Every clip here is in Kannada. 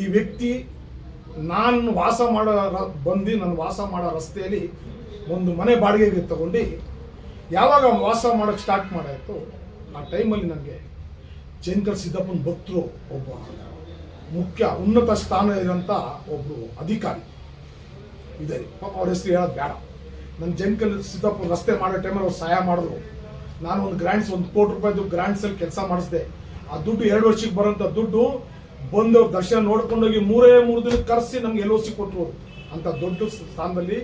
ಈ ವ್ಯಕ್ತಿ ನಾನು ವಾಸ ಮಾಡೋ ಬಂದು ನಾನು ವಾಸ ಮಾಡೋ ರಸ್ತೆಯಲ್ಲಿ ಒಂದು ಮನೆ ಬಾಡಿಗೆಗೆ ತಗೊಂಡು ಯಾವಾಗ ವಾಸ ಮಾಡೋಕ್ಕೆ ಸ್ಟಾರ್ಟ್ ಮಾಡಾಯಿತು ಆ ಟೈಮಲ್ಲಿ ನನಗೆ ಜೈನ್ಕರ್ ಸಿದ್ದಪ್ಪನ ಭಕ್ತರು ಒಬ್ಬ ಮುಖ್ಯ ಉನ್ನತ ಸ್ಥಾನ ಇರೋಂಥ ಒಬ್ಬರು ಅಧಿಕಾರಿ. ಇದೆ. ಪಾಪ ಅವ್ರ ಹೆಸರು ಹೇಳೋದು ಬೇಡ. ನನ್ನ ಜೈನ್ಕಲ್ ಸಿದ್ದಪ್ಪ ರಸ್ತೆ ಮಾಡೋ ಟೈಮಲ್ಲಿ ಅವ್ರು ಸಹಾಯ ಮಾಡಿದ್ರು. ನಾನು ಒಂದು ಗ್ರ್ಯಾಂಡ್ಸ್ ಒಂದು ಕೋಟಿ ರೂಪಾಯಿದು ಗ್ರ್ಯಾಂಡ್ಸಲ್ಲಿ ಕೆಲಸ ಮಾಡಿಸಿದೆ. ಆ ದುಡ್ಡು ಎರಡು ವರ್ಷಕ್ಕೆ ಬರೋಂಥ ದುಡ್ಡು ಬಂದವ್ರ ದರ್ಶನ ನೋಡ್ಕೊಂಡೋಗಿ ಮೂರೇ ಮೂರು ದಿನ ಕರೆಸಿ ನಮ್ಗೆ ಎಲ್ಲೋ ಕೊಟ್ಟರು ಅಂತ ದೊಡ್ಡ ಸ್ಥಾನದಲ್ಲಿ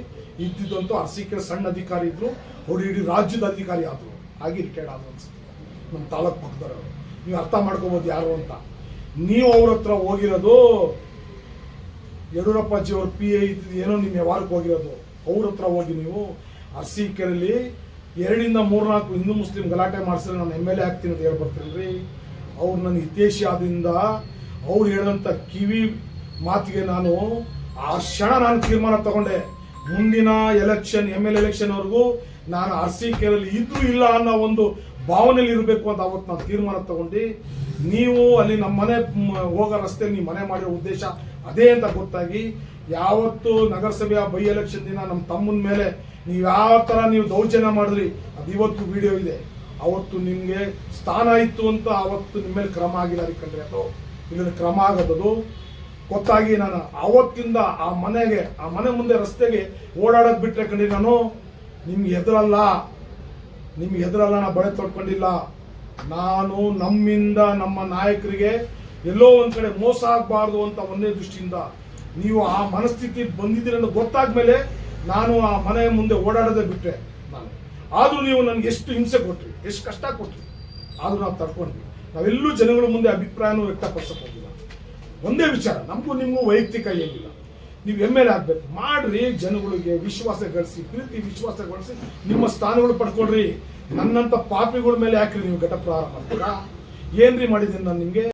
ಇದ್ದಿದ್ದಂತೂ ಅರಸೀಕೆರೆ ಸಣ್ಣ ಅಧಿಕಾರಿ ಇದ್ರು, ಅವ್ರು ಇಡೀ ರಾಜ್ಯದ ಅಧಿಕಾರಿ ಆದರು. ಹಾಗೆ ರಿಟೈರ್ಡ್ ಆದ್ರು ಅನ್ಸುತ್ತೆ. ನಮ್ಮ ತಾಲೂಕು ಪಕ್ಕದವರು ನೀವು ಅರ್ಥ ಮಾಡ್ಕೋಬೋದು ಯಾರು ಅಂತ. ನೀವು ಅವ್ರ ಹತ್ರ ಹೋಗಿರೋದು ಯಡಿಯೂರಪ್ಪಾಜಿ ಅವ್ರ ಪಿ ಎ ಏನೋ ನಿಮ್ಮ ವ್ಯವಹಾರಕ್ಕೆ ಹೋಗಿರೋದು. ಅವ್ರ ಹತ್ರ ಹೋಗಿ ನೀವು ಅರಸೀಕೆರೆಯಲ್ಲಿ ಎರಡಿಂದ ಮೂರ್ನಾಲ್ಕು ಹಿಂದೂ ಮುಸ್ಲಿಂ ಗಲಾಟೆ ಮಾಡಿಸಿದ್ರೆ ನಾನು ಎಂ ಎಲ್ ಎ ಆಗ್ತೀನಿ ಅಂತ ರೀ ಅವ್ರು ನನ್ನ ಹಿತೇಶಿ ಅವ್ರು ಹೇಳಿದಂಥ ಕಿವಿ ಮಾತಿಗೆ ನಾನು ಆ ಕ್ಷಣ ನಾನು ತೀರ್ಮಾನ ತಗೊಂಡೆ. ಮುಂದಿನ ಎಲೆಕ್ಷನ್ ಎಂ ಎಲ್ ಎಲೆಕ್ಷನ್ವರೆಗೂ ನಾನು ಆರ್ ಸಿ ಕೆರಲ್ಲಿ ಇದ್ರೂ ಇಲ್ಲ ಅನ್ನೋ ಒಂದು ಭಾವನೆಯಲ್ಲಿ ಇರಬೇಕು ಅಂತ ಅವತ್ತು ನಾನು ತೀರ್ಮಾನ ತಗೊಂಡು, ನೀವು ಅಲ್ಲಿ ನಮ್ಮ ಮನೆ ಹೋಗೋ ರಸ್ತೆಯಲ್ಲಿ ನೀವು ಮನೆ ಮಾಡಿರೋ ಉದ್ದೇಶ ಅದೇ ಅಂತ ಗೊತ್ತಾಗಿ, ಯಾವತ್ತು ನಗರಸಭೆಯ ಬೈ ಎಲೆಕ್ಷನ್ ದಿನ ನಮ್ಮ ತಮ್ಮನ ಮೇಲೆ ನೀವು ಯಾವ ಥರ ನೀವು ದೌರ್ಜನ್ಯ ಮಾಡಿದ್ರಿ, ಅದು ಇವತ್ತು ವಿಡಿಯೋ ಇದೆ. ಅವತ್ತು ನಿಮಗೆ ಸ್ಥಾನ ಇತ್ತು ಅಂತ ಅವತ್ತು ನಿಮ್ಮ ಮೇಲೆ ಕ್ರಮ ಆಗಿಲ್ಲ ಕಂಡ್ರೆ ಅದು. ಇಲ್ಲ ಕ್ರಮ ಆಗದದು. ಗೊತ್ತಾಗಿ ನಾನು ಅವತ್ತಿಂದ ಆ ಮನೆಗೆ, ಆ ಮನೆ ಮುಂದೆ ರಸ್ತೆಗೆ ಓಡಾಡೋದು ಬಿಟ್ರೆ ಕಣಿ ನಾನು. ನಿಮ್ಗೆ ಎದುರಲ್ಲ. ನಿಮ್ಗೆ ಎದುರಲ್ಲ, ನಾ ಬಳೆ ತೊಡ್ಕೊಂಡಿಲ್ಲ ನಾನು ನಮ್ಮಿಂದ ನಮ್ಮ ನಾಯಕರಿಗೆ ಎಲ್ಲೋ ಒಂದ್ ಕಡೆ ಮೋಸ ಆಗಬಾರ್ದು ಅಂತ ಒಂದೇ ದೃಷ್ಟಿಯಿಂದ ನೀವು ಆ ಮನಸ್ಥಿತಿ ಬಂದಿದ್ದೀರಿ ಅಂತ ಗೊತ್ತಾದ್ಮೇಲೆ ನಾನು ಆ ಮನೆ ಮುಂದೆ ಓಡಾಡೋದೇ ಬಿಟ್ಟೆ ನಾನು. ಆದ್ರೂ ನೀವು ನನಗೆ ಎಷ್ಟು ಹಿಂಸೆ ಕೊಟ್ರಿ, ಎಷ್ಟು ಕಷ್ಟ ಕೊಟ್ರಿ, ಆದ್ರೂ ನಾವು ತಡ್ಕೊಂಡ್ವಿ. ನಾವೆಲ್ಲೂ ಜನಗಳ ಮುಂದೆ ಅಭಿಪ್ರಾಯನೂ ವ್ಯಕ್ತಪಡಿಸಕ್ ಹೋಗಿಲ್ಲ ಒಂದೇ ವಿಚಾರ, ನಮಗೂ ನಿಮಗೂ ವೈಯಕ್ತಿಕ ಏನಿಲ್ಲ. ನೀವು ಎಂ ಎಲ್ ಆಗ್ಬೇಕು. ಮಾಡ್ರಿ, ಜನಗಳಿಗೆ ವಿಶ್ವಾಸ ಗಳಿಸಿ, ಪ್ರೀತಿ ವಿಶ್ವಾಸ ಗಳಿಸಿ, ನಿಮ್ಮ ಸ್ಥಾನಗಳು ಪಡ್ಕೊಳ್ರಿ. ನನ್ನಂತ ಪಾಪಿಗಳ ಮೇಲೆ ಯಾಕ್ರಿ ನೀವು ಘಟ ಪ್ರಾರಂಭ ಮಾಡ್ತೀರಾ? ಏನ್ರಿ ಮಾಡಿದ್ದೀನಿ ನಾನು ನಿಮಗೆ